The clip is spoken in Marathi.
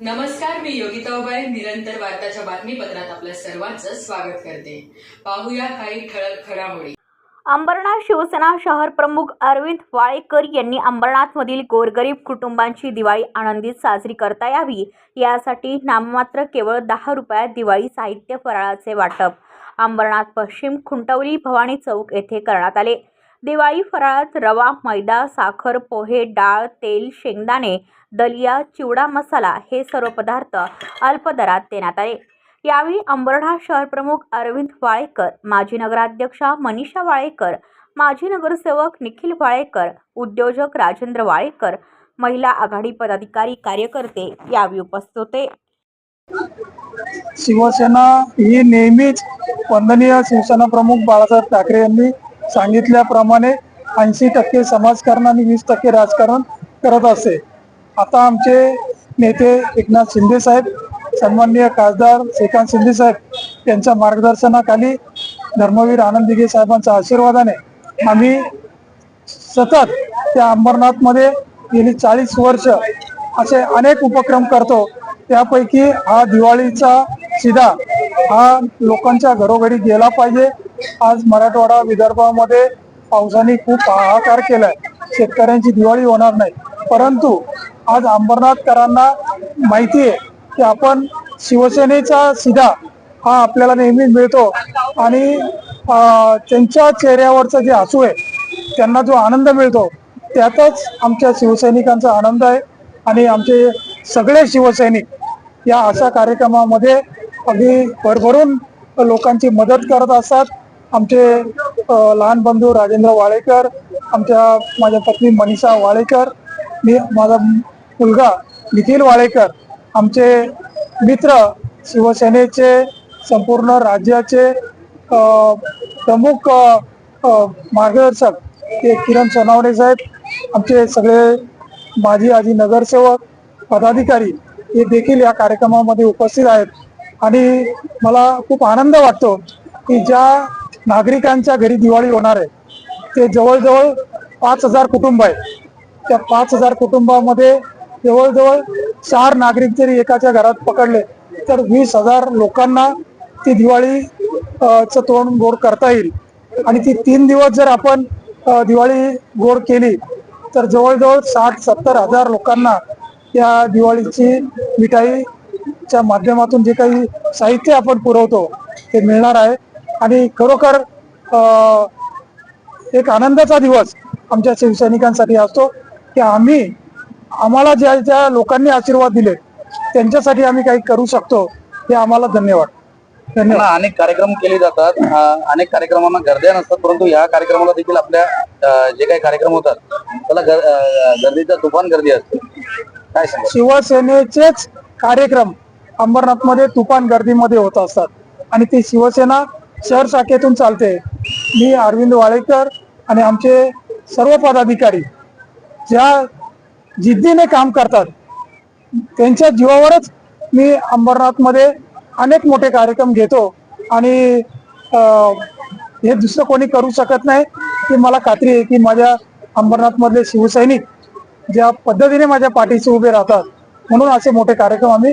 नमस्कार मी योगिता उबाळे निरंतर वार्ताच्या बातमीपत्रात आपल्या सर्वांचं स्वागत करते. पाहूया काही ठळक घडामोडी. अंबरनाथ शिवसेना शहर प्रमुख अरविंद वाळेकर यांनी अंबरनाथमधील गोरगरीब कुटुंबांची दिवाळी आनंदीत साजरी करता यावी. यासाठी नाममात्र केवळ दहा रुपयात दिवाळी साहित्य फराळाचे वाटप. अंबरनाथ पश्चिम खुंटवली भवानी चौक येथे करण्यात आले. दिवाळी फराळात रवा मैदा साखर पोहे डाळ तेल शेंगदाणे दलिया चिवडा मसाला हे सर्व पदार्थ अल्प दरात देण्यात आले. यावेळी अंबरनाथ शहर प्रमुख अरविंद वाळेकर माजी नगराध्यक्षा मनीषा वाळेकर माजी नगरसेवक निखिल वाळेकर उद्योजक राजेंद्र वाळेकर महिला आघाडी पदाधिकारी कार्यकर्ते यावेळी उपस्थित होते. शिवसेना ही नेहमीच वंदनीय शिवसेना प्रमुख बाळासाहेब ठाकरे यांनी सांगितल्याप्रमाणे ऐंशी टक्के समाजकारण आणि वीस टक्के राजकारण करत असे. आता आमचे नेते एकनाथ शिंदे साहेब सन्माननीय खासदार श्रीकांत शिंदे साहेब यांच्या मार्गदर्शनाखाली धर्मवीर आनंद दिघे साहेबांच्या आशीर्वादाने आम्ही सतत त्या अंबरनाथमध्ये गेली चाळीस वर्ष असे अनेक उपक्रम करतो. त्यापैकी हा दिवाळीचा सीधा हा लोकांच्या घरोघरी गेला पाहिजे. आज मराठवाडा विदर्भामध्ये पावसाने खूप हाहाकार केलाय. शेतकऱ्यांची दिवाळी होणार नाही. परंतु आज अंबरनाथकरांना माहिती आहे की आपण शिवसेनेचा सिधा हा आपल्याला नेहमी मिळतो. आणि त्यांच्या चेहऱ्यावरचं जे हसू आहे त्यांना जो आनंद मिळतो त्यातच आमच्या शिवसैनिकांचा आनंद आहे. आणि आमचे सगळे शिवसैनिक या अशा कार्यक्रमामध्ये अगदी भरभरून लोकांची मदत करत असतात. आमचे लहान बंधू राजेंद्र वाळेकर आमच्या माझ्या पत्नी मनीषा वाळेकर मी माझा मुलगा निखिल वाळेकर आमचे मित्र शिवसेनेचे संपूर्ण राज्याचे प्रमुख मार्गदर्शक ते किरण सोनावणे साहेब आमचे सगळे माजी आजी नगरसेवक पदाधिकारी हे देखील या कार्यक्रमामध्ये उपस्थित आहेत. आणि मला खूप आनंद वाटतो की ज्या नागरिकांच्या घरी दिवाळी होणार आहे ते जवळजवळ पाच हजार कुटुंब आहे. त्या पाच हजार कुटुंबामध्ये जवळजवळ चार नागरिक जरी एकाच्या घरात पकडले तर वीस हजार लोकांना ती दिवाळी चं तोंड गोड करता येईल. आणि ती तीन दिवस जर आपण दिवाळी गोड केली तर जवळजवळ साठ सत्तर हजार लोकांना या दिवाळीची मिठाई मिठाईच्या माध्यमातून जे काही साहित्य आपण पुरवतो ते मिळणार आहे. आणि खरोखर एक आनंदाचा दिवस आमच्या शिवसैनिकांसाठी असतो की आम्ही आम्हाला ज्या ज्या लोकांनी आशीर्वाद दिले त्यांच्यासाठी आम्ही काही करू शकतो हे आम्हाला धन्यवाद. धन्यवाद. त्यांना अनेक कार्यक्रम केले जातात. अनेक कार्यक्रमांना गर्द्या नसतात परंतु या कार्यक्रमाला देखील आपल्या जे काही कार्यक्रम होतात त्याला गर्दीचा तुफान गर्दी असते. काय शिवसेनेचेच कार्यक्रम अंबरनाथमध्ये तुफान गर्दीमध्ये होत असतात. आणि ती शिवसेना शहर शाखेतून चालते. मी अरविंद वाळेकर आणि आमचे सर्व पदाधिकारी ज्या जिद्दीने काम करतात त्यांच्या जीवावरच मी अंबरनाथमध्ये अनेक मोठे कार्यक्रम घेतो. आणि हे दुसरं कोणी करू शकत नाही की मला खात्री आहे की माझ्या अंबरनाथमधले शिवसैनिक ज्या पद्धतीने माझ्या पाठीशी उभे राहतात म्हणून असे मोठे कार्यक्रम आम्ही